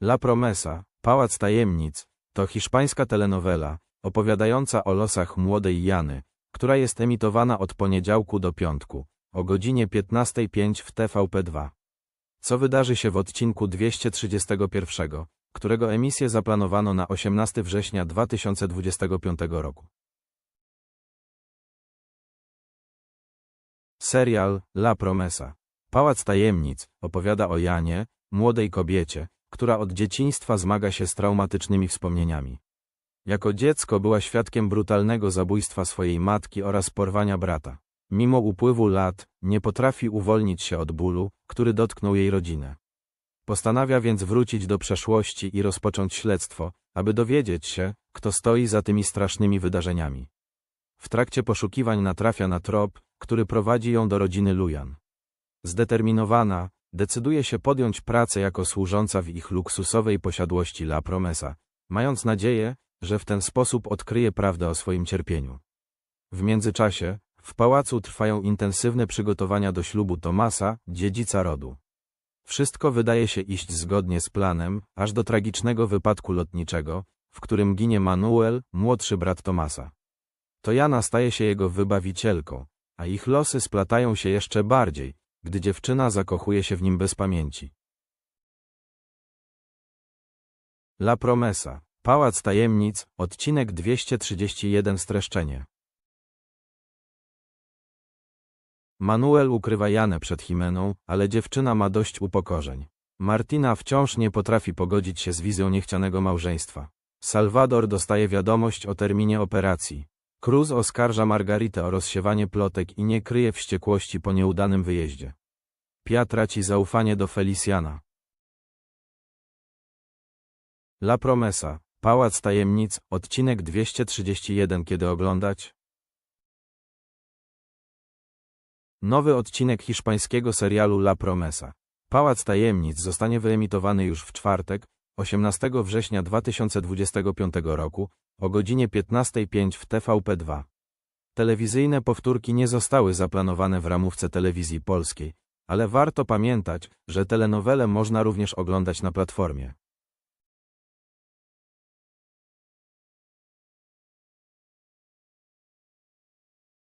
La Promesa, Pałac Tajemnic, to hiszpańska telenowela, opowiadająca o losach młodej Jany, która jest emitowana od poniedziałku do piątku, o godzinie 15.05 w TVP2. Co wydarzy się w odcinku 231, którego emisję zaplanowano na 18 września 2025 roku. Serial La Promesa. Pałac Tajemnic opowiada o Janie, młodej kobiecie, która od dzieciństwa zmaga się z traumatycznymi wspomnieniami. Jako dziecko była świadkiem brutalnego zabójstwa swojej matki oraz porwania brata. Mimo upływu lat, nie potrafi uwolnić się od bólu, który dotknął jej rodzinę. Postanawia więc wrócić do przeszłości i rozpocząć śledztwo, aby dowiedzieć się, kto stoi za tymi strasznymi wydarzeniami. W trakcie poszukiwań natrafia na trop, który prowadzi ją do rodziny Lujan. Zdeterminowana, decyduje się podjąć pracę jako służąca w ich luksusowej posiadłości La Promesa, mając nadzieję, że w ten sposób odkryje prawdę o swoim cierpieniu. W międzyczasie, w pałacu trwają intensywne przygotowania do ślubu Tomasa, dziedzica rodu. Wszystko wydaje się iść zgodnie z planem, aż do tragicznego wypadku lotniczego, w którym ginie Manuel, młodszy brat Tomasa. To Jana staje się jego wybawicielką, a ich losy splatają się jeszcze bardziej, gdy dziewczyna zakochuje się w nim bez pamięci. La Promesa, Pałac Tajemnic, odcinek 231 streszczenie. Manuel ukrywa Janę przed Himeną, ale dziewczyna ma dość upokorzeń. Martina wciąż nie potrafi pogodzić się z wizją niechcianego małżeństwa. Salvador dostaje wiadomość o terminie operacji. Cruz oskarża Margaritę o rozsiewanie plotek i nie kryje wściekłości po nieudanym wyjeździe. Pia traci zaufanie do Feliciana. La Promesa, Pałac Tajemnic, odcinek 231 Kiedy oglądać? Nowy odcinek hiszpańskiego serialu La Promesa. Pałac Tajemnic zostanie wyemitowany już w czwartek, 18 września 2025 roku, o godzinie 15.05 w TVP2. Telewizyjne powtórki nie zostały zaplanowane w ramówce telewizji polskiej, ale warto pamiętać, że telenowele można również oglądać na platformie.